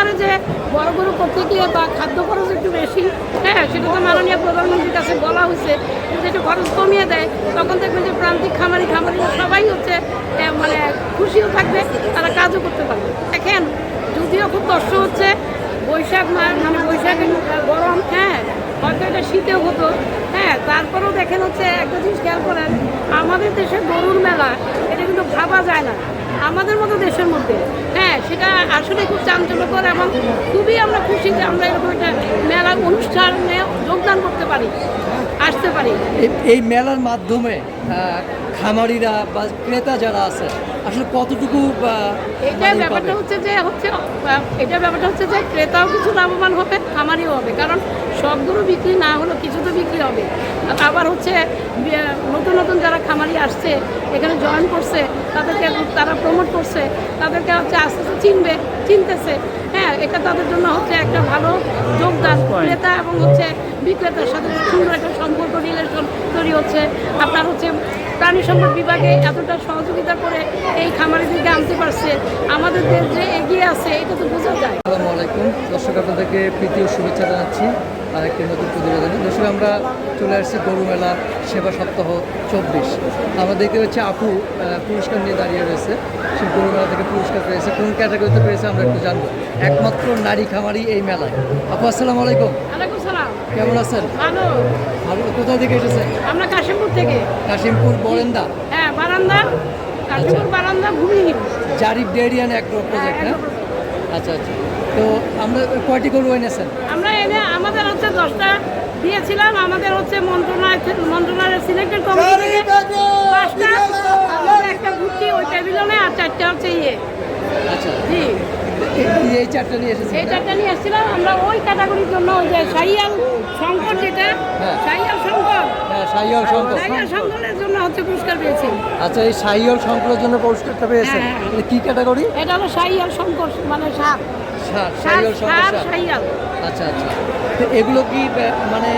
পারে যে বড় গরু করতে গিয়ে বা খাদ্য খরচ একটু বেশি হ্যাঁ সেটা তো মাননীয় প্রধানমন্ত্রীর কাছে বলা হয়েছে। যদি একটু খরচ কমিয়ে দেয়, তখন দেখবেন যে প্রান্তিক খামারি খামারি সবাই হচ্ছে মানে খুশিও থাকবে, তারা কাজও করতে পারবে। দেখেন, যদিও খুব কষ্ট হচ্ছে, বৈশাখ মানে বৈশাখে গরম হ্যাঁ হয়তো এটা শীতেও হতো হ্যাঁ তারপরেও দেখেন হচ্ছে একটা জিনিস খেয়াল করেন, আমাদের দেশে গরুর মেলা, এটা কিন্তু ভাবা যায় না। আমাদের মতো দেশের মধ্যে হ্যাঁ আসলে খুব চাঞ্চল্যকর এবং খুবই আমরা খুশি যে আমরা এরকম একটা মেলা অনুষ্ঠানে যোগদান করতে পারি আসতে পারি। এই- মেলার মাধ্যমে খামারিরা বা ক্রেতা যারা আছে আসলে কতটুকু এটা মানে ব্যাপারটা হচ্ছে যে হচ্ছে এটা ব্যাপারটা হচ্ছে যে ক্রেতাও কিছু লাভবান হবে খামারিও হবে, কারণ সবগুলো বিক্রি না হলেও কিছু তো বিক্রি হবে। আবার হচ্ছে নতুন নতুন যারা খামারি আসছে, এখানে জয়েন করছে, তাদেরকে তারা প্রমোট করছে, তাদেরকে হচ্ছে আস্তে আস্তে চিনবে, চিনতেছে। হ্যাঁ এটা তাদের জন্য হচ্ছে একটা ভালো যোগদান ক্রেতা এবং হচ্ছে বিক্রেতার সাথে সুন্দর একটা সম্পর্ক রিলেশন তৈরি হচ্ছে। আপনার হচ্ছে প্রাণী সম্পদ বিভাগে এতটা সহযোগিতা করে এই খামারিদেরকে আনতে পারছে। আমাদের দেশ যে এগিয়ে আছে, এটা তো বোঝা যায়। আসসালামু আলাইকুম। দর্শক, আপনাদেরকে প্রীতি শুভেচ্ছা জানাচ্ছি। আর একটি নতুন প্রতিবেদনে। দর্শক আমরা চলে আসছি গরু মেলা সেবা সপ্তাহ চব্বিশ। আমরা দেখতে পাচ্ছি আপু পুরস্কার নিয়ে দাঁড়িয়ে রয়েছে। সে গরু মেলা থেকে পুরস্কার পেয়েছে। কোন ক্যাটাগরিতে পেয়েছে আমরা একটু জানব। একমাত্র নারী খামারি এই মেলায়। আপু আসসালামু আলাইকুম। কেমন আছেন? ভালো। কোথা থেকে এসেছেন? আমরা কাশিমপুর থেকে। কাশিমপুর বরেন্দা। হ্যাঁ বারান্দা। কাশিমপুর বারান্দা ভূমিহীন জারিফ ডেরিয়ান অ্যাগ্রো প্রজেক্ট হ্যাঁ আচ্ছা আচ্ছা। তো আমরা কয়টি গরু এনেছেন? আমরা এনে আমাদের দশটা দিয়েছিলাম। আমাদের হচ্ছে মন্ত্রণালয় মন্ত্রণালয়ের সিলেক্টেড কমিটি থেকে পাঁচটা একটা ঘুরছি ওই টেবিলনে আর চারটা হচ্ছে ইয়ে। আচ্ছা। জি। এই- চারটা নিয়ে এই চারটা নিয়ে এসেছিলাম। আমরা ওই ক্যাটাগরির জন্য ওই যে সাইয়াল যেটা হ্যাঁ। সাইয়াল হ্যাঁ সাইয়ল জন্য হচ্ছে পুরস্কার পেয়েছি। আচ্ছা এই সাইয়ল জন্য পুরস্কারটা পেয়েছেন হ্যাঁ। এটা কি ক্যাটাগরি এটা হলো সাইয়াল মানে সাইয়াল। আচ্ছা আচ্ছা। তো এগুলো কি মানে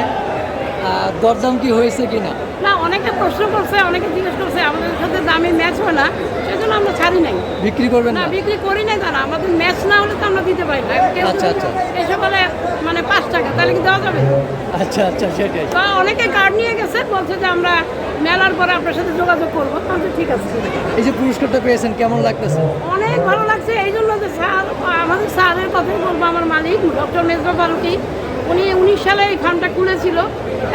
দরদাম কি হয়েছে কি না না অনেকে প্রশ্ন করছে অনেকে জিজ্ঞেস করছে আমাদের সাথে দামে ম্যাচ হয় না সেজন্য আমরা ছাড়ি নাই। বিক্রি করবেন না বিক্রি করি নাই তারা। আমাদের ম্যাচ না হলে তো আমরা দিতে পারি না। আচ্ছা, আচ্ছা। এসে বলে মানে পাঁচ টাকা তাহলে কি দেওয়া যাবে? আচ্ছা আচ্ছা সেটাই। তো অনেকে কার্ড নিয়ে গেছে বলছে যে আমরা মেলার পরে আপনার সাথে যোগাযোগ করব। তাহলে ঠিক আছে। এই যে পুরস্কারটা পেয়েছেন কেমন লাগতেছে? অনেক ভালো লাগছে এই জন্য যে স্যার আমাদের স্যারের কথাই বলব আমার মালিক ডক্টর মেজবা ফারুকি। উনি উনিশ সালে এই ফার্মটা খুলেছিল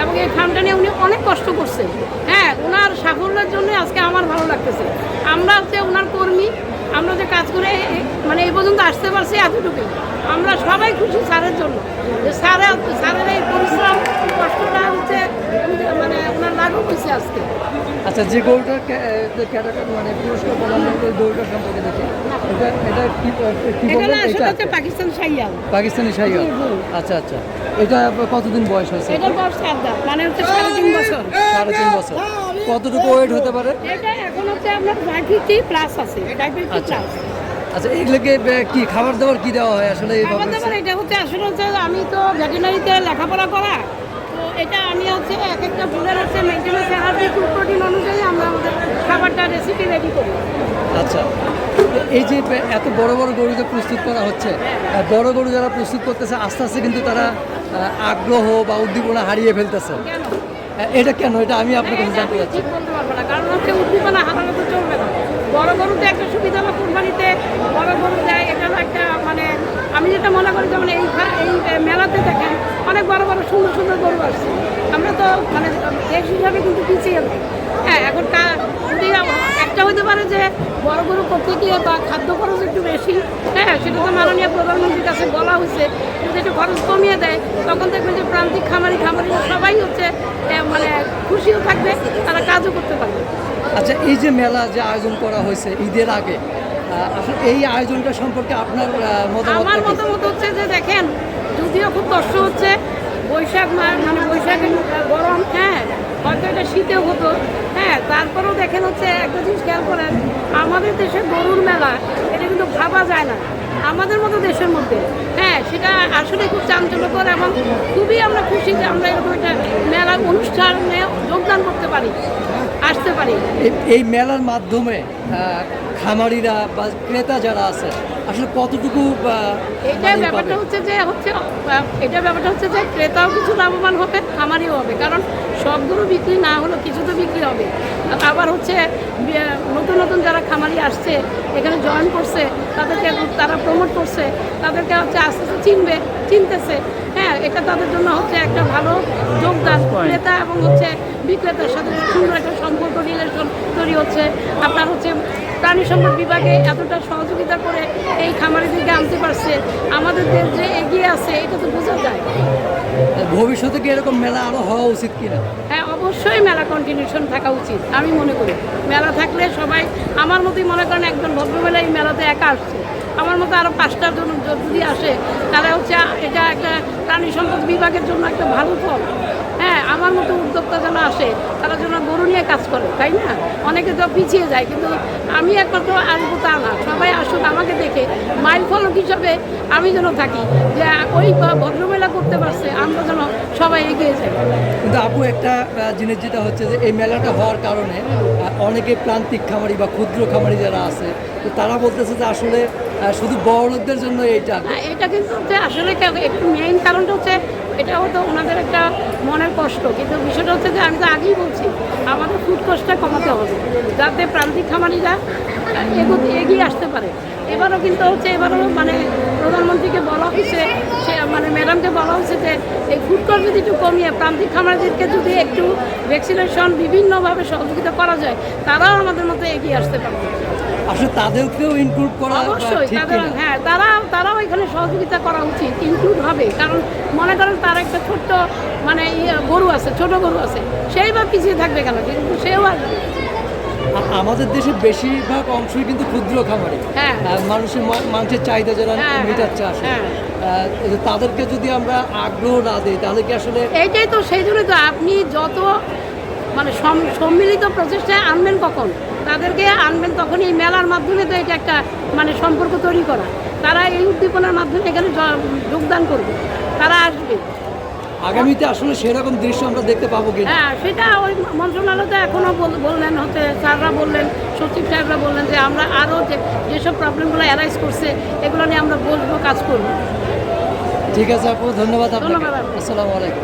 এবং এই ফার্মটা নিয়ে উনি অনেক কষ্ট করছে। হ্যাঁ ওনার সাফল্যের জন্য আজকে আমার ভালো লাগতেছে। আমরা হচ্ছে ওনার কর্মী, আমরা যে কাজ করে মানে এই পর্যন্ত আসতে পারছি এতটুকুই। আমরা সবাই খুশি স্যারের জন্য। যে স্যারের স্যারের এই পরিশ্রম, কষ্টটা হচ্ছে মানে ওনার লাঘব হয়েছে আজকে আচ্ছা যে গরুটার ক্যাটাগরি মানে পুরস্কার বললাম ওই গরুটার সম্পর্কে দেখি। এটা এটা কি কি এটা বললেন এটা পাকিস্তান সাইয়াল পাকিস্তানি জি। আচ্ছা আচ্ছা। এটা কতদিন বয়স হয়েছে? এটা বয়স দাঁত মানে হচ্ছে সাড়ে তিন বছর। সাড়ে তিন বছর। কতটুকু ওয়েট হতে পারে? এটা এখন হচ্ছে আপনার ফাইভ প্লাস আছে ফিফটি আচ্ছা। প্লাস আচ্ছা এগুলোকে কি খাবার দাবার কি দেওয়া হয় আসলে এই খাবার দাবার এটা হচ্ছে আসলে হচ্ছে আমি তো ভেটেনারিতে লেখাপড়া করা এটা আমি হচ্ছে এক একটা ফুলের হচ্ছে ফুড প্রোটিন অনুযায়ী আমরা আমাদের খাবারটা রেসিপি রেডি করি। আচ্ছা। এই যে এত বড় বড় গরু যে প্রস্তুত করা হচ্ছে বড় গরু যারা প্রস্তুত করতেছে আস্তে আস্তে কিন্তু তারা আগ্রহ বা উদ্দীপনা হারিয়ে ফেলতেছে। এটা কেন? এটা আমি আপনার কাছে জানতে চাচ্ছি। বলতে পারব না কারণ হচ্ছে উদ্দীপনা হারানো তো চলবে না। বড় গরুতে একটা সুবিধা হলো কোরবানিতে বড় গরু দেয় এটারও একটা মানে আমি যেটা মনে করি যেমন এই এই দেখেন বড় বড় সুন্দর সুন্দর গরু আসছে। আমরা তো মানে দেশ হিসাবে কিন্তু পিছিয়ে নেই। হ্যাঁ এখন যদি একটা হতে পারে যে বড় গরু করতে গিয়ে বা খাদ্য খরচ একটু বেশি হ্যাঁ সেটা তো মাননীয় প্রধানমন্ত্রীর কাছে বলা হয়েছে। যদি একটু খরচ কমিয়ে দেয় তখন দেখবেন যে প্রান্তিক খামারি খামারি সবাই হচ্ছে মানে খুশিও থাকবে তারা কাজও করতে পারবে। আচ্ছা এই যে মেলা যে আয়োজন করা হয়েছে ঈদের আগে আসলে এই আয়োজনটা সম্পর্কে আপনার মতামত আমার মতামত হচ্ছে যে দেখেন যদিও খুব কষ্ট হচ্ছে বৈশাখ মাস মানে বৈশাখে গরম হ্যাঁ হয়তো এটা শীতেও হতো হ্যাঁ তারপরেও দেখেন হচ্ছে একটা জিনিস খেয়াল করেন, আমাদের দেশে গরুর মেলা, এটা কিন্তু ভাবা যায় না, আমাদের মতো দেশের মধ্যে হ্যাঁ সেটা আসলে খুব চাঞ্চল্যকর এবং খুবই আমরা খুশি যে আমরা এরকম একটা মেলা অনুষ্ঠানে যোগদান করতে পারি, আসতে পারি। এই- মেলার মাধ্যমে খামারিরা বা ক্রেতা যারা আছে আসলে কতটুকু এটা মানে ব্যাপারটা হচ্ছে যে হচ্ছে এটা ব্যাপারটা হচ্ছে যে ক্রেতাও কিছু লাভবান হবে খামারিও হবে। কারণ সবগুলো বিক্রি না হলেও কিছু তো বিক্রি হবে। আবার হচ্ছে নতুন নতুন যারা খামারি আসছে এখানে জয়েন করছে তাদেরকে তারা প্রমোট করছে তাদেরকে হচ্ছে আস্তে আস্তে চিনবে চিনতেছে। হ্যাঁ এটা তাদের জন্য হচ্ছে একটা ভালো যোগদান। ক্রেতা এবং হচ্ছে বিক্রেতার সাথে সুন্দর একটা সম্পর্ক রিলেশন তৈরি হচ্ছে। আপনার হচ্ছে প্রাণী সম্পদ বিভাগে এতটা সহযোগিতা করে এই খামারিদেরকে আনতে পারছে আমাদের দেশ যে এগিয়ে আছে এটা তো বোঝা যায়। ভবিষ্যতে কি এরকম মেলা আরও হওয়া উচিত কিনা? হ্যাঁ অবশ্যই মেলা কন্টিনিউশন থাকা উচিত আমি মনে করি। মেলা থাকলে সবাই আমার মতোই মনে করেন একজন ভদ্রমেলা এই মেলাতে একা আসছে। আমার মতো আরও পাঁচটা জন যদি আসে তারা হচ্ছে এটা একটা প্রাণী সম্পদ বিভাগের জন্য একটা ভালো ফল। হ্যাঁ আমার মতো উদ্যোক্তা যেন আসে তারা যেন গরু নিয়ে কাজ করে তাই না? অনেকে তো পিছিয়ে যায় কিন্তু আমি একমাত্র আসব তা না। সবাই আসুক আমাকে দেখে মাইল ফলক হিসাবে আমি যেন থাকি যে ওই ভদ্রমেলা করতে পারছে আমরা যেন সবাই এগিয়ে যাই। কিন্তু আপু একটা জিনিস যেটা হচ্ছে যে এই মেলাটা হওয়ার কারণে অনেকে প্রান্তিক খামারি বা ক্ষুদ্র খামারি যারা আছে তো তারা বলতেছে যে আসলে শুধু বড় লোকদের জন্য এইটা। এটা কিন্তু আসলে একটু মেইন কারণটা হচ্ছে এটা হয়তো ওনাদের একটা মনের কষ্ট, কিন্তু বিষয়টা হচ্ছে যে আমি তো আগেই বলছি, আমাদের ফুড কস্টটা কমাতে হবে, যাতে প্রান্তিক খামারিরা এগিয়ে আসতে পারে। এবারও কিন্তু হচ্ছে, এবারও মানে প্রধানমন্ত্রীকে বলা হয়েছে সে মানে ম্যাডামকে বলা হয়েছে যে এই ফুড কস্ট যদি একটু কমিয়ে প্রান্তিক খামারিদেরকে যদি একটু ভ্যাকসিনেশন বিভিন্নভাবে সহযোগিতা করা যায় তারাও আমাদের মতো এগিয়ে আসতে পারবে। আসলে তাদেরকেও ইনক্লুড করা অবশ্যই তাদের হ্যাঁ তারা তারাও এখানে সহযোগিতা করা উচিত ইনক্লুড হবে। কারণ মনে করেন তার একটা ছোট্ট মানে ইয়ে গরু আছে ছোট গরু আছে সেই বা পিছিয়ে থাকবে কেন? কিন্তু সেও আসবে আমাদের দেশে বেশিরভাগ অংশই কিন্তু ক্ষুদ্র খামারি। হ্যাঁ। মানুষের মাংসের চাহিদা যারা হ্যাঁ, মেটাচ্ছে তাদেরকে যদি আমরা আগ্রহ না দিই তাহলে কি আসলে এইটাই তো সেই জন্য তো আপনি যত মানে সম- সম্মিলিত প্রচেষ্টায় আনবেন কখন তাদেরকে আনবেন তখন এই মেলার মাধ্যমে তো এটা একটা মানে সম্পর্ক তৈরি করা। তারা এই উদ্দীপনার মাধ্যমে এখানে যোগদান করবে তারা আসবে। আগামীতে আসলে সেরকম দৃশ্য আমরা দেখতে পাবো কিনা? হ্যাঁ সেটা ওই মন্ত্রণালয় তো এখনও বললেন হচ্ছে স্যাররা বললেন সচিব সাহেবরা বললেন যে আমরা আরও যে যেসব প্রবলেমগুলো অ্যারাইজ করছে এগুলো নিয়ে আমরা বলব কাজ করব। ঠিক আছে আপু ধন্যবাদ আপনাকে। আসসালামু আলাইকুম।